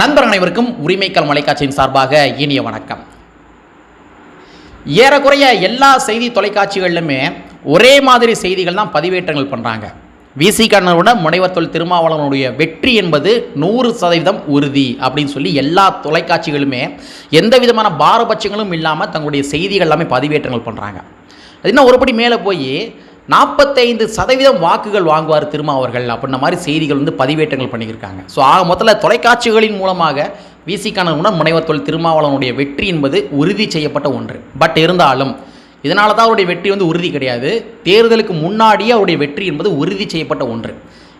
நண்பர் அனைவருக்கும் உரிமைக்கல் மலைக்காட்சியின் சார்பாக இனிய வணக்கம். ஏறக்குறைய எல்லா செய்தி தொலைக்காட்சிகளிலுமே ஒரே மாதிரி செய்திகள் தான் பதிவேற்றங்கள் பண்ணுறாங்க விசி கண்ணனோட முனைவர் தொல் திருமாவளவனுடைய வெற்றி என்பது நூறு சதவீதம் உறுதி அப்படின்னு சொல்லி எல்லா தொலைக்காட்சிகளுமே எந்த விதமான பாரபட்சங்களும் இல்லாமல் தங்களுடைய செய்திகள் எல்லாமே பதிவேற்றங்கள் பண்ணுறாங்க அது இன்னும் ஒருபடி மேலே போய் நாற்பத்தைந்து சதவீதம் வாக்குகள் வாங்குவார் திருமாவர்கள் அப்படின்ற மாதிரி செய்திகள் வந்து பதிவேற்றங்கள் பண்ணியிருக்காங்க. ஸோ ஆக மொத்தத்தில் தொலைக்காட்சிகளின் மூலமாக விசிக்கான உணர் முனைவர் தொழில் திருமாவளவனுடைய வெற்றி என்பது உறுதி செய்யப்பட்ட ஒன்று. பட் இருந்தாலும் இதனால தான் அவருடைய வெற்றி வந்து உறுதி கிடையாது. தேர்தலுக்கு முன்னாடியே அவருடைய வெற்றி என்பது உறுதி செய்யப்பட்ட ஒன்று.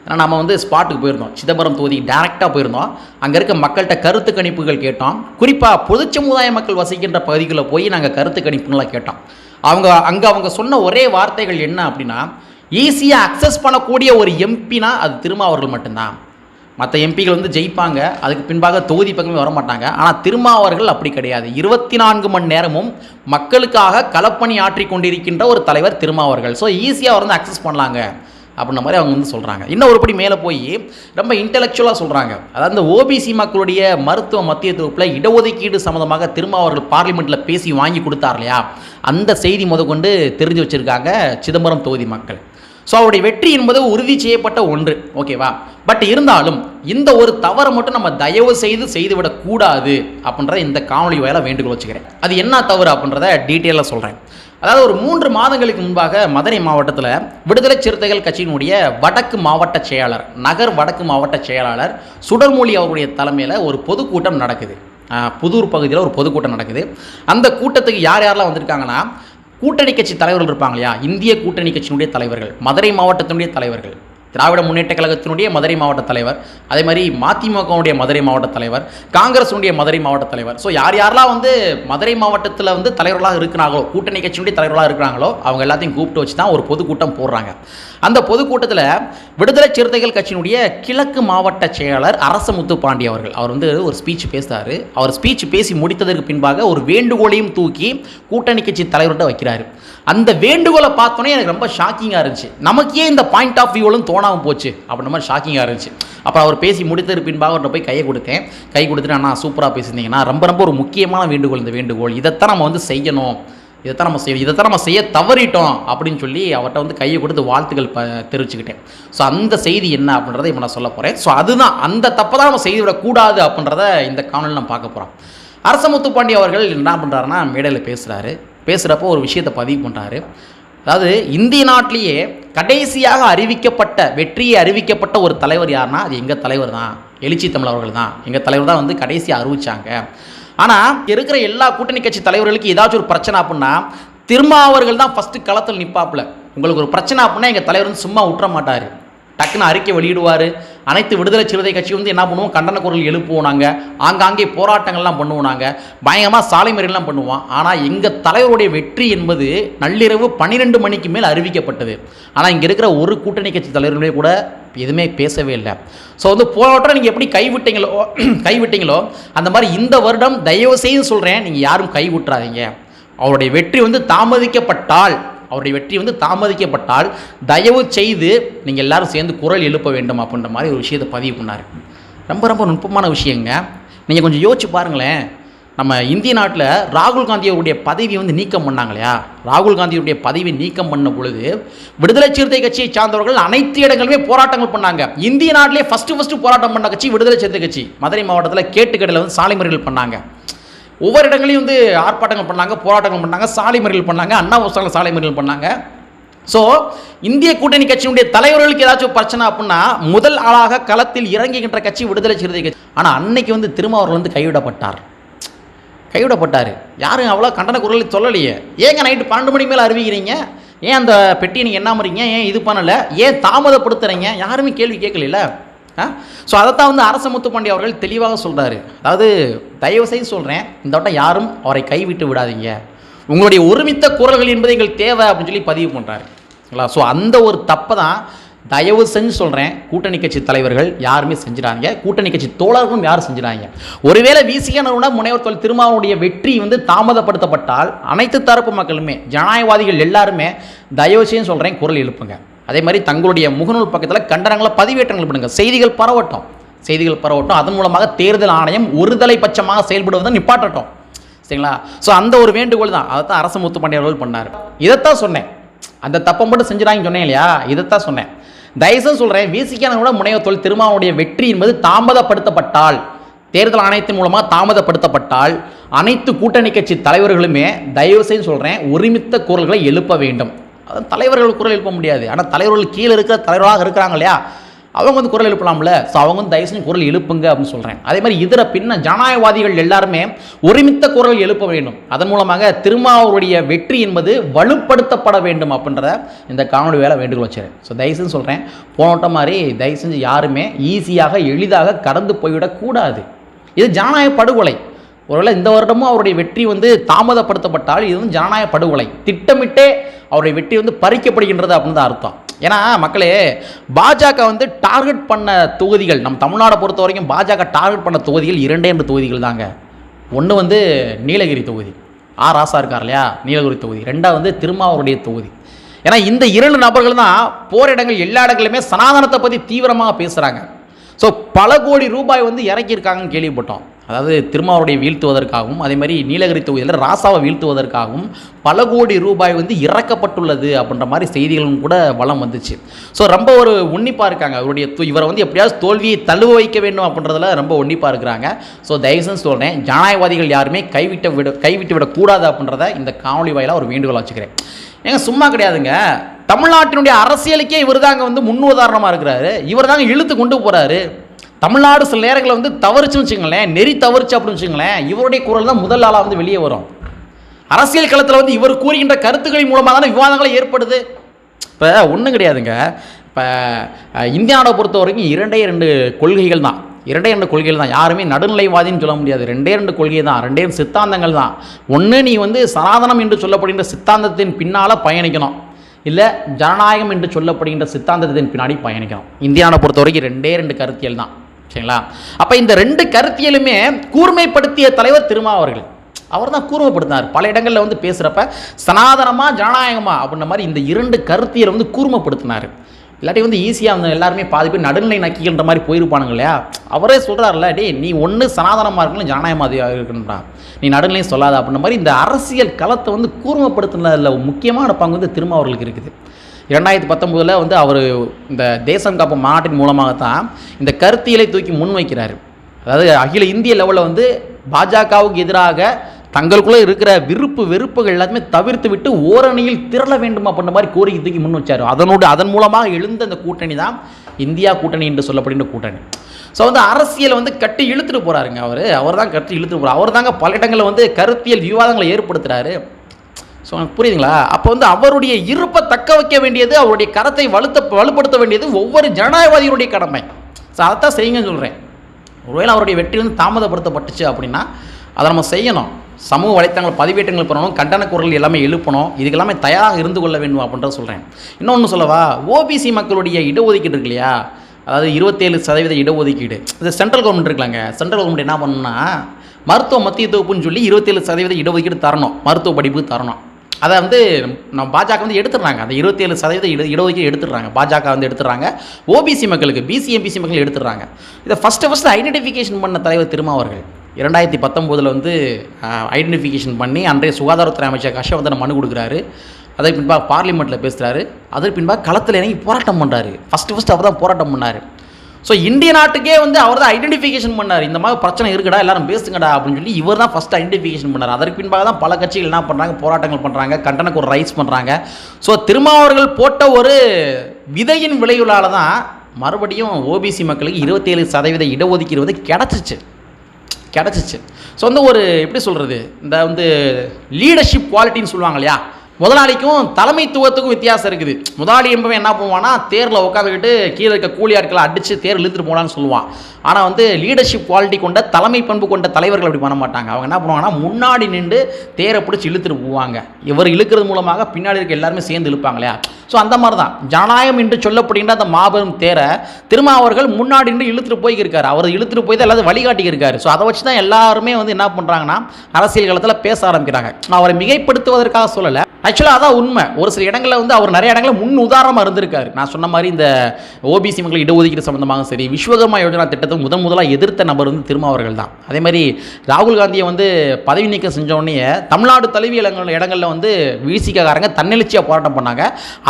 ஏன்னா நம்ம வந்து ஸ்பாட்டுக்கு போயிருந்தோம். சிதம்பரம் தொகுதி டேரெக்டாக போயிருந்தோம். அங்கே இருக்க மக்கள்கிட்ட கருத்து கணிப்புகள் கேட்டோம். குறிப்பாக பொது சமுதாய மக்கள் வசிக்கின்ற பகுதிகளில் போய் நாங்கள் கருத்து கணிப்புகளை கேட்டோம். அவங்க அங்கே அவங்க சொன்ன ஒரே வார்த்தைகள் என்ன அப்படின்னா ஈஸியாக அக்சஸ் பண்ணக்கூடிய ஒரு எம்பினா அது திருமாவர்கள் மட்டும்தான். மற்ற எம்பிகள் வந்து ஜெயிப்பாங்க அதுக்கு பின்பாக தொகுதி பக்கமே வர மாட்டாங்க ஆனால் திருமாவர்கள் அப்படி கிடையாது. இருபத்தி நான்கு மணி நேரமும் மக்களுக்காக களப்பணி ஆற்றி கொண்டிருக்கின்ற ஒரு தலைவர் திருமாவர்கள். ஸோ ஈஸியாக வந்து அக்சஸ் பண்ணலாங்க. அப்படின்ற மாதிரி அவங்க வந்து சொல்கிறாங்க இன்னும் ஒருபடி மேலே போய் ரொம்ப இன்டெலெக்சுவலாக சொல்கிறாங்க அதாவது இந்த ஓபிசி மக்களுடைய மருத்துவ மத்திய தொகுப்பில் இடஒதுக்கீடு சம்மந்தமாக திரும்ப அவர்கள் பார்லிமெண்ட்டில் பேசி வாங்கி கொடுத்தார் இல்லையா? அந்த செய்தி முதற்கொண்டு தெரிஞ்சு வச்சுருக்காங்க சிதம்பரம் தொகுதி மக்கள். ஸோ அவருடைய வெற்றி என்பது உறுதி செய்யப்பட்ட ஒன்று. ஓகேவா பட் இருந்தாலும் இந்த ஒரு தவறை மட்டும் நம்ம தயவு செய்து செய்துவிடக்கூடாது அப்படின்ற இந்த காணொலி வாயில வேண்டுகோள் வச்சுக்கிறேன். அது என்ன தவறு அப்படின்றத டீட்டெயிலாக சொல்கிறேன் அதாவது ஒரு மூன்று மாதங்களுக்கு முன்பாக மதுரை மாவட்டத்தில் விடுதலை சிறுத்தைகள் கட்சியினுடைய வடக்கு மாவட்ட செயலாளர் நகர் வடக்கு மாவட்ட செயலாளர் சுடர்மொழி அவருடைய தலைமையில் ஒரு பொதுக்கூட்டம் நடக்குது. புதூர் பகுதியில் ஒரு பொதுக்கூட்டம் நடக்குது. அந்த கூட்டத்துக்கு யார் யாரெல்லாம் வந்திருக்காங்கன்னா கூட்டணி கட்சி தலைவர்கள் இருப்பாங்க இல்லையா? இந்திய கூட்டணி கட்சியினுடைய தலைவர்கள் மதுரை மாவட்டத்தினுடைய தலைவர்கள். திராவிட முன்னேற்ற கழகத்தினுடைய மதுரை மாவட்ட தலைவர் அதே மாதிரி மதிமுகவுடைய மதுரை மாவட்ட தலைவர் காங்கிரஸுடைய மதுரை மாவட்ட தலைவர். ஸோ யார் யாரெல்லாம் வந்து மதுரை மாவட்டத்தில் வந்து தலைவர்களாக இருக்கிறாங்களோ கூட்டணி கட்சியினுடைய தலைவர்களாக இருக்கிறாங்களோ அவங்க எல்லாத்தையும் கூப்பிட்டு வச்சு தான் ஒரு பொதுக்கூட்டம் போடுறாங்க. அந்த பொதுக்கூட்டத்தில் விடுதலை சிறுத்தைகள் கட்சியினுடைய கிழக்கு மாவட்ட செயலாளர் அரசமுத்து பாண்டி அவர்கள். அவர் வந்து ஒரு ஸ்பீச் பேசுகிறார் அவர் ஸ்பீச் பேசி முடித்ததற்கு பின்பாக ஒரு வேண்டுகோளையும் தூக்கி கூட்டணி கட்சி தலைவர்கிட்ட வைக்கிறார். அந்த வேண்டுகோளை பார்த்தோன்னே எனக்கு ரொம்ப ஷாக்கிங்காக இருந்துச்சு. நமக்கே இந்த பாயிண்ட் ஆஃப் வியூவிலும் தோணாமல் போச்சு. அப்படின்ற மாதிரி ஷாக்கிங்காக இருந்துச்சு. அப்புறம் அவர் பேசி முடித்ததற்கு பின்பாக அவர்கிட்ட போய் கையை கொடுத்தேன். கை கொடுத்துட்டு அண்ணா சூப்பராக பேசியிருந்தீங்கன்னா ரொம்ப ரொம்ப ஒரு முக்கியமான வேண்டுகோள் இந்த வேண்டுகோள். இதைத்தான் நம்ம வந்து செய்யணும். இதைத்தான் நம்ம செய்ய இதைத்தான் நம்ம செய்ய தவறிட்டோம் அப்படின்னு சொல்லி அவர்கிட்ட வந்து கையை கொடுத்து வாழ்த்துக்கள் ப தெரிவிச்சுக்கிட்டேன். ஸோ அந்த செய்தி என்ன அப்படின்றத இப்போ நான் சொல்ல போகிறேன் ஸோ அதுதான். அந்த தப்பை தான் நம்ம செய்துவிடக்கூடாது அப்படின்றத இந்த காணொலியில் நம்ம பார்க்க போகிறோம் அரசமுத்து பாண்டி அவர்கள் என்ன பண்ணுறாருன்னா மேடையில் பேசுகிறாரு பேசுகிறப்போ ஒரு விஷயத்தை பதிவு பண்ணுறாரு அதாவது இந்திய நாட்டிலேயே கடைசியாக அறிவிக்கப்பட்ட வெற்றியை அறிவிக்கப்பட்ட ஒரு தலைவர் யாருன்னா அது எங்கள் தலைவர் தான். எழுச்சி தமிழ் அவர்கள் தான். எங்கள் தலைவர் தான் வந்து கடைசியாக அறிவிச்சாங்க. ஆனால் இருக்கிற எல்லா கூட்டணி கட்சி தலைவர்களுக்கு ஏதாச்சும் ஒரு பிரச்சனை அப்படின்னா திருமாவர்கள் தான் ஃபஸ்ட்டு களத்தில் நிற்பாப்புல உங்களுக்கு ஒரு பிரச்சனை அப்படின்னா எங்கள் தலைவர் வந்து சும்மா விட்டுற மாட்டார் டக்குன்னு அறிக்கை வெளியிடுவார். அனைத்து விடுதலை சிறுத்தை கட்சி வந்து என்ன பண்ணுவோம்? கண்டன குரல் எழுப்புவோம் நாங்கள் ஆங்காங்கே போராட்டங்கள்லாம் பண்ணுவோம் நாங்கள் பயங்கரமாக சாலை மறியல்லாம் பண்ணுவோம். ஆனால் எங்கள் தலைவருடைய வெற்றி என்பது நள்ளிரவு பன்னிரெண்டு மணிக்கு மேல் அறிவிக்கப்பட்டது. ஆனால் இங்கே இருக்கிற ஒரு கூட்டணி கட்சி தலைவர்களே கூட எதுவுமே பேசவே இல்லை. ஸோ வந்து போராட்டம் நீங்கள் எப்படி கைவிட்டீங்களோ கைவிட்டீங்களோ அந்த மாதிரி இந்த வருடம் தயவு செய்து சொல்கிறேன் நீங்கள் யாரும் கைவிட்டுறாதீங்க. அவருடைய வெற்றி வந்து தாமதிக்கப்பட்டால் அவருடைய வெற்றி வந்து தாமதிக்கப்பட்டால் தயவு செய்து நீங்கள் எல்லாரும் சேர்ந்து குரல் எழுப்ப வேண்டும் அப்படின்ற மாதிரி ஒரு விஷயத்தை பதிவு பண்ணார். ரொம்ப ரொம்ப நுட்பமான விஷயங்க. நீங்கள் கொஞ்சம் யோசிச்சு பாருங்களேன். நம்ம இந்திய நாட்டில் ராகுல் காந்தியோடைய பதவியை வந்து நீக்கம் பண்ணாங்க இல்லையா ராகுல் காந்தியுடைய பதவி நீக்கம் பண்ண பொழுது விடுதலை சிறுத்தை கட்சியை சார்ந்தவர்கள் அனைத்து இடங்களுமே போராட்டங்கள் பண்ணாங்க. இந்திய நாட்டிலே ஃபஸ்ட்டு ஃபஸ்ட்டு போராட்டம் பண்ண கட்சி விடுதலை சிறுத்தை கட்சி. மதுரை மாவட்டத்தில் கேட்டுக்கடையில் வந்து சாலை முறைகள் பண்ணாங்க. ஒவ்வொரு இடங்களையும் வந்து ஆர்ப்பாட்டங்கள் பண்ணாங்க போராட்டங்கள் பண்ணாங்க சாலை மறியல் பண்ணாங்க அண்ணா புஸ்தகம் சாலை மறியல் பண்ணாங்க. ஸோ இந்திய கூட்டணி கட்சியினுடைய தலைவர்களுக்கு ஏதாச்சும் பிரச்சனை அப்படின்னா முதல் ஆளாக களத்தில் இறங்குகின்ற கட்சி விடுதலை சிறுத்தை கட்சி. ஆனால் அன்னைக்கு வந்து திரும்ப வந்து கைவிடப்பட்டார். கைவிடப்பட்டார். யாரும் அவ்வளோ கண்டன குரல் சொல்லலையே. ஏங்க நைட்டு பன்னெண்டு மணிக்கு மேலே அறிவிக்கிறீங்க? ஏன் அந்த பெட்டியை நீங்கள் என்ன பண்ணுறீங்க ஏன் இது பண்ணலை? ஏன் தாமதப்படுத்துறீங்க? யாருமே கேள்வி கேட்கல ஸோ அதைத்தான் வந்து அரச முத்துப்பாண்டி அவர்கள் தெளிவாக சொல்கிறாரு அதாவது தயவு செய்து சொல்கிறேன் இந்த வட்டம் யாரும் அவரை கைவிட்டு விடாதீங்க. உங்களுடைய ஒருமித்த குரல்கள் என்பது எங்களுக்கு தேவை அப்படின்னு சொல்லி பதிவு பண்ணுறாரு சரிங்களா ஸோ அந்த ஒரு தப்பை தான் தயவு செஞ்சு சொல்கிறேன் கூட்டணி கட்சி தலைவர்கள் யாருமே செஞ்சிடாங்க கூட்டணி கட்சி தோழர்களும் யாரும் செஞ்சிடாங்க ஒருவேளை விசிகனோட முனைவர் தொழில் திருமாவனுடைய வெற்றி வந்து தாமதப்படுத்தப்பட்டால் அனைத்து தரப்பு மக்களுமே ஜனநாயகவாதிகள் எல்லாருமே தயவு செய்யும் சொல்கிறேன் குரல் எழுப்புங்க. அதே மாதிரி தங்களுடைய முகநூல் பக்கத்தில் கண்டனங்களை பதிவேற்றங்கள் பண்ணுங்கள் செய்திகள் பரவட்டும். செய்திகள் பரவட்டும். அதன் மூலமாக தேர்தல் ஆணையம் ஒருதலை பட்சமாக செயல்படுவதை நிப்பாட்டட்டும். சரிங்களா? ஸோ அந்த ஒரு வேண்டுகோள் தான். அதை தான் அரசு முத்து பாண்டியர்கள் பண்ணார். இதைத்தான் சொன்னேன். அந்த தப்பம் மட்டும் செஞ்சுறாங்க சொன்னேன் இல்லையா? இதைத்தான் சொன்னேன். தயவுசெய்து சொல்கிறேன் விசிக்கான கூட முனைவர் திருமாவனுடைய வெற்றி என்பது தாமதப்படுத்தப்பட்டால் தேர்தல் ஆணையத்தின் மூலமாக தாமதப்படுத்தப்பட்டால் அனைத்து கூட்டணி கட்சி தலைவர்களுமே தயவு செய்து சொல்கிறேன் ஒருமித்த குரல்களை எழுப்ப வேண்டும். அதான் தலைவர்கள் குரல் எழுப்ப முடியாது. ஆனால் தலைவர்கள் கீழே இருக்கிற தலைவராக இருக்கிறாங்க இல்லையா? அவங்க வந்து குரல் எழுப்பலாம்ல? ஸோ அவங்க வந்து தயவு செஞ்சு குரல் எழுப்புங்க அப்படின்னு சொல்கிறேன் அதே மாதிரி இதர பின்ன ஜனநாயகவாதிகள் எல்லாருமே ஒருமித்த குரல் எழுப்ப வேண்டும். அதன் மூலமாக திருமாவருடைய வெற்றி என்பது வலுப்படுத்தப்பட வேண்டும் அப்படின்றத இந்த காணொலி வேலை வேண்டுகோள் வச்சுறேன் ஸோ தயவு செஞ்சு சொல்கிறேன் போனோட்ட மாதிரி தயவு செஞ்சு யாருமே ஈஸியாக எளிதாக கடந்து போய்விடக்கூடாது. இது ஜனநாயக படுகொலை. ஒருவேளை இந்த வருடமும் அவருடைய வெற்றி வந்து தாமதப்படுத்தப்பட்டால் இது வந்து ஜனநாயக படுகொலை. திட்டமிட்டே அவருடைய வெற்றி வந்து பறிக்கப்படுகின்றது அப்படின்னு தான் அர்த்தம். ஏன்னா மக்களே பாஜக வந்து டார்கெட் பண்ண தொகுதிகள் நம்ம தமிழ்நாடை பொறுத்த வரைக்கும் பாஜக டார்கெட் பண்ண தொகுதிகள் இரண்டே ரெண்டு தொகுதிகள் தாங்க. ஒன்று வந்து நீலகிரி தொகுதி. ஆர் ராசா இருக்கார் இல்லையா? நீலகிரி தொகுதி. ரெண்டாவது வந்து திருமாவூருடைய தொகுதி. ஏன்னா இந்த இரண்டு நபர்கள் தான் போர் இடங்கள் எல்லா இடங்களிலுமே சனாதனத்தை பற்றி தீவிரமாக பேசுகிறாங்க ஸோ பல கோடி ரூபாய் வந்து இறக்கியிருக்காங்கன்னு கேள்விப்பட்டோம். அதாவது திருமாவருடைய வீழ்த்துவதற்காகவும் அதே மாதிரி நீலகிரி தொகுதியில் ராசாவை வீழ்த்துவதற்காகவும் பல கோடி ரூபாய் வந்து இறக்கப்பட்டுள்ளது அப்படின்ற மாதிரி செய்திகளும் கூட வளம் வந்துச்சு. ஸோ ரொம்ப ஒரு உன்னிப்பாக இருக்காங்க. அவருடைய இவரை வந்து எப்படியாவது தோல்வியை தழுவ வைக்க வேண்டும் அப்படின்றதுல ரொம்ப உன்னிப்பாக இருக்கிறாங்க. ஸோ தயவுசெய்து சொல்கிறேன் ஜனநாயகவாதிகள் யாருமே கைவிட்ட விட கைவிட்டு விடக்கூடாது அப்படின்றத இந்த காணொலி வாயிலாக ஒரு வேண்டுகோள் வச்சுக்கிறேன். ஏங்க சும்மா கிடையாதுங்க. தமிழ்நாட்டினுடைய அரசியலுக்கே இவர் தாங்க வந்து முன்னுதாரணமாக இருக்கிறாரு. இவர் தாங்க இழுத்து கொண்டு போகிறாரு தமிழ்நாடு சில நேரங்களில் வந்து தவறுச்சுன்னு வச்சுங்களேன் நெறி தவறுச்சு அப்படின்னு வச்சுங்களேன் இவருடைய குரல் தான் முதல் ஆளாக வந்து வெளியே வரும். அரசியல் களத்தில் வந்து இவர் கூறுகின்ற கருத்துக்களின் மூலமாக தானே விவாதங்கள் ஏற்படுது. இப்போ ஒன்றும் கிடையாதுங்க. இப்போ இந்தியாவை பொறுத்த வரைக்கும் இரண்டே ரெண்டு கொள்கைகள் தான். இரண்டே ரெண்டு கொள்கைகள் தான். யாருமே நடுநிலைவாதின்னு சொல்ல முடியாது. ரெண்டே ரெண்டு கொள்கை தான். ரெண்டே ரெண்டு சித்தாந்தங்கள் தான். ஒன்று நீ வந்து சனாதனம் என்று சொல்லப்படுகின்ற சித்தாந்தத்தின் பின்னால் பயணிக்கணும். இல்லை ஜனநாயகம் என்று சொல்லப்படுகின்ற சித்தாந்தத்தின் பின்னாடி பயணிக்கணும். இந்தியாவை பொறுத்த வரைக்கும் ரெண்டே ரெண்டு கருத்தியல் தான். ஓகேங்களா? அப்போ இந்த ரெண்டு கருத்தியலுமே கூர்மைப்படுத்திய தலைவர் திருமாவர்கள். அவர் தான் கூர்மைப்படுத்தினார். பல இடங்களில் வந்து பேசுகிறப்ப சனாதனமாக ஜனநாயகமா? அப்படின்ற மாதிரி இந்த இரண்டு கருத்தியலை வந்து கூர்மைப்படுத்தினார். இல்லாட்டி வந்து ஈஸியாக வந்து எல்லாருமே பாதி பேர் நடுநிலை நக்கிகள்ன்ற மாதிரி போயிருப்பானுங்க இல்லையா? அவரே சொல்கிறாருல்ல டேய் நீ ஒன்று சனாதனமாக இருக்கணும் ஜனநாயகமாக இருக்கணும்டா. நீ நடுநிலையும் சொல்லாத. அப்படின்ற மாதிரி இந்த அரசியல் களத்தை வந்து கூர்மைப்படுத்தினதில் முக்கியமான பங்கு வந்து திருமாவர்களுக்கு இருக்குது. இரண்டாயிரத்தி பத்தொம்போதில் வந்து அவர் இந்த தேசம் காப்பு மாநாட்டின் மூலமாகத்தான் இந்த கருத்தியலை தூக்கி முன்வைக்கிறார். அதாவது அகில இந்திய லெவலில் வந்து பாஜகவுக்கு எதிராக தங்களுக்குள்ளே இருக்கிற விருப்பு வெறுப்புகள் எல்லாத்தையுமே தவிர்த்து விட்டு ஓரணியில் திரள வேண்டும் அப்படின்ற மாதிரி கோரிக்கை தூக்கி முன் வச்சார் அதனோடு அதன் மூலமாக எழுந்த அந்த கூட்டணி தான் இந்தியா கூட்டணி என்று சொல்லப்படுகின்ற கூட்டணி. ஸோ வந்து அரசியலை வந்து கட்டி இழுத்துட்டு போகிறாருங்க அவர். அவர் தான் கட்டி இழுத்துட்டு போகிறார் அவர் தாங்க பல இடங்களில் வந்து கருத்தியல் விவாதங்களை ஏற்படுத்துகிறாரு ஸோ எனக்கு புரியுதுங்களா? அப்போ வந்து அவருடைய இருப்பை தக்க வைக்க வேண்டியது அவருடைய கரத்தை வலுத்த வலுப்படுத்த வேண்டியது ஒவ்வொரு ஜனநாயகவாதிகளுடைய கடமை. ஸோ அதைத்தான் செய்யுங்கன்னு சொல்கிறேன் ஒருவேளை அவருடைய வெற்றி வந்து தாமதப்படுத்தப்பட்டுச்சு அப்படின்னா அதை நம்ம செய்யணும். சமூக வலைத்தளங்கள் பதிவேற்றங்கள் பண்ணணும் கண்டன குரல் எல்லாமே எழுப்பணும். இதுக்கு எல்லாமே தயாராக இருந்து கொள்ள வேண்டும் அப்படின்றத சொல்கிறேன் இன்னொன்று சொல்லவா? ஓபிசி மக்களுடைய இடஒதுக்கீடு இருக்கு இல்லையா? அதாவது இருபத்தேழு சதவீத இடஒதுக்கீடு. இது சென்ட்ரல் கவர்மெண்ட் இருக்கலாங்க சென்ட்ரல் கவர்மெண்ட் என்ன பண்ணணும்னா மருத்துவ மத்திய தொகுப்புன்னு சொல்லி இருபத்தேழு சதவீத இடஒதுக்கீடு தரணும். மருத்துவ படிப்பு தரணும். அதை வந்து நம்ம பாஜக வந்து எடுத்துடுறாங்க. அந்த இருபத்தேழு சதவீத இட இடஒதுக்கீடு எடுத்துடுறாங்க. பாஜக வந்து எடுத்துடுறாங்க. ஓபிசி மக்களுக்கு பிசி எம்பிசி மக்கள் எடுத்துடுறாங்க. இதை ஃபஸ்ட்டு ஃபஸ்ட்டு ஐடென்டிஃபிகேஷன் பண்ண தலைவர் திருமாவர்கள் இரண்டாயிரத்தி பத்தொம்போதில் வந்து ஐடென்டிஃபிகேஷன் பண்ணி அன்றைய சுகாதாரத்துறை அமைச்சர் ஹர்ஷவர்தன் மனு கொடுக்குறாரு. அதற்கு பின்பாக பார்லிமெண்ட்டில் பேசுகிறாரு அதற்கு பின்பாக களத்தில் இறங்கி போராட்டம் பண்ணுறாரு ஃபஸ்ட்டு ஃபஸ்ட்டு அவர் தான் போராட்டம் பண்ணார். ஸோ இந்திய நாட்டுக்கே வந்து அவர் தான் ஐடென்டிஃபிகேஷன் பண்ணார். இந்த மாதிரி பிரச்சனை இருக்குடா எல்லாரும் பேசுங்கடா அப்படின்னு சொல்லி இவர் தான் ஃபஸ்ட் ஐடென்டிஃபிகேஷன் பண்ணார். அதற்கு பின்பாக தான் பல கட்சிகள் என்ன பண்ணுறாங்க போராட்டங்கள் பண்ணுறாங்க கண்டனக்கு ஒரு ரைஸ் பண்ணுறாங்க ஸோ திருமாவர்கள் போட்ட ஒரு விதையின் விளைவுகளால் தான் மறுபடியும் ஓபிசி மக்களுக்கு இருபத்தேழு சதவீத இடஒதுக்கீடு வந்து கிடச்சிச்சு. கிடச்சிச்சு. ஸோ வந்து ஒரு எப்படி சொல்கிறது இந்த வந்து லீடர்ஷிப் குவாலிட்டின்னு சொல்லுவாங்க இல்லையா? முதலாளிக்கும் தலைமைத்துவத்துக்கும் வித்தியாசம் இருக்குது. முதலாளி என்பவன் என்ன பண்ணுவான்னா தேரில் உட்காந்துக்கிட்டு கீழே இருக்க கூலி ஆட்களை அடித்து தேர் இழுத்துட்டு போனான்னு சொல்லுவான். ஆனால் வந்து லீடர்ஷிப் குவாலிட்டி கொண்ட தலைமை பண்பு கொண்ட தலைவர்கள் அப்படி பண்ண மாட்டாங்க. அவங்க என்ன பண்ணுவாங்கன்னா முன்னாடி நின்று தேரை பிடிச்சி இழுத்துட்டு போவாங்க. இவர் இழுக்கிறது மூலமாக பின்னாடி இருக்க எல்லாருமே சேர்ந்து இழுப்பாங்க இல்லையா? ஸோ அந்த மாதிரி தான் ஜனநாயகம் என்று சொல்லப்படுகின்ற அந்த மாபெரும் தேரை திருமாவர்கள் அவர்கள் முன்னாடி நின்று இழுத்துட்டு போய்க்கிருக்காரு. அவர் இழுத்துட்டு போய் தான் எல்லாத்தையும் வழிகாட்டி ஸோ அதை வச்சு தான் எல்லாருமே வந்து என்ன பண்ணுறாங்கன்னா அரசியல் காலத்தில் பேச ஆரம்பிக்கிறாங்க. நான் அவரை மிகைப்படுத்துவதற்காக சொல்லலை. ஆக்சுவலாக அதான் உண்மை. ஒரு சில இடங்களில் வந்து அவர் நிறைய இடங்களில் முன் உதாரணமாக இருந்திருக்காரு. நான் சொன்ன மாதிரி இந்த ஓபிசி மக்கள் இடஒதுக்கீடு சம்பந்தமாக சரி விஸ்வகர்மா யோஜனா திட்டத்தை முதன் முதலாக எதிர்த்த நபர் வந்து திருமாவர்கள் தான். அதே மாதிரி ராகுல் காந்தியை வந்து பதவி நீக்கம் செஞ்சோடனே தமிழ்நாடு தலைவி இடங்கள் இடங்களில் வந்து விசிகாரங்க தன்னெழுச்சியாக போராட்டம் பண்ணாங்க.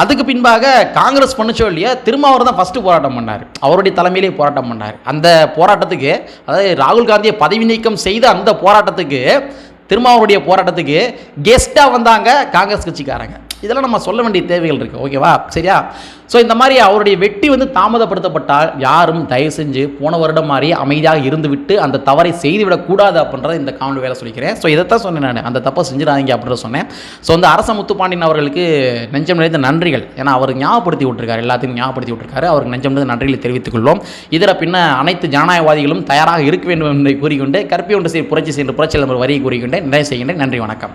அதுக்கு பின்பாக காங்கிரஸ் பண்ணிச்சோ இல்லையா திருமாவர் தான் ஃபஸ்ட்டு போராட்டம் பண்ணார். அவருடைய தலைமையிலே போராட்டம் பண்ணார். அந்த போராட்டத்துக்கு அதாவது ராகுல் காந்தியை பதவி நீக்கம் செய்த அந்த போராட்டத்துக்கு திருமாவருடைய போராட்டத்துக்கு கெஸ்ட்டாக வந்தாங்க காங்கிரஸ் கட்சிக்காரங்க. இதெல்லாம் நம்ம சொல்ல வேண்டிய தேவைகள் இருக்குது ஓகேவா சரியா? ஸோ இந்த மாதிரி அவருடைய வெட்டி வந்து தாமதப்படுத்தப்பட்டால் யாரும் தயவு செஞ்சு போன வருடம் மாதிரி அமைதியாக இருந்துவிட்டு அந்த தவறை செய்துவிடக்கூடாது அப்படின்றத இந்த காமெடி வேலை சொல்லிக்கிறேன். ஸோ இதைத்தான் சொன்னேன் நான். அந்த தப்பை செஞ்சிடாதீங்க அப்படின்ற சொன்னேன். ஸோ இந்த அரச முத்துப்பாண்டியன் அவர்களுக்கு நெஞ்சம் நிறைந்த நன்றிகள். ஏன்னா அவர் ஞாபகப்படுத்தி விட்டுருக்காரு. எல்லாத்தையும் ஞாபகப்படுத்தி விட்டுருக்காரு. அவருக்கு நெஞ்சம் நிறைந்த நன்றிகளை தெரிவித்துக் கொள்வோம். இதில் பின்ன அனைத்து ஜனநாயகவாதிகளும் தயாராக இருக்க வேண்டும் என்பதை கூறிக்கொண்டு கற்பி ஒன்று செய்ய புரட்சி சென்று புரட்சி தலைவர் வரியை கூறிக்கொண்டு நிறைய செய்கின்றேன். நன்றி வணக்கம்.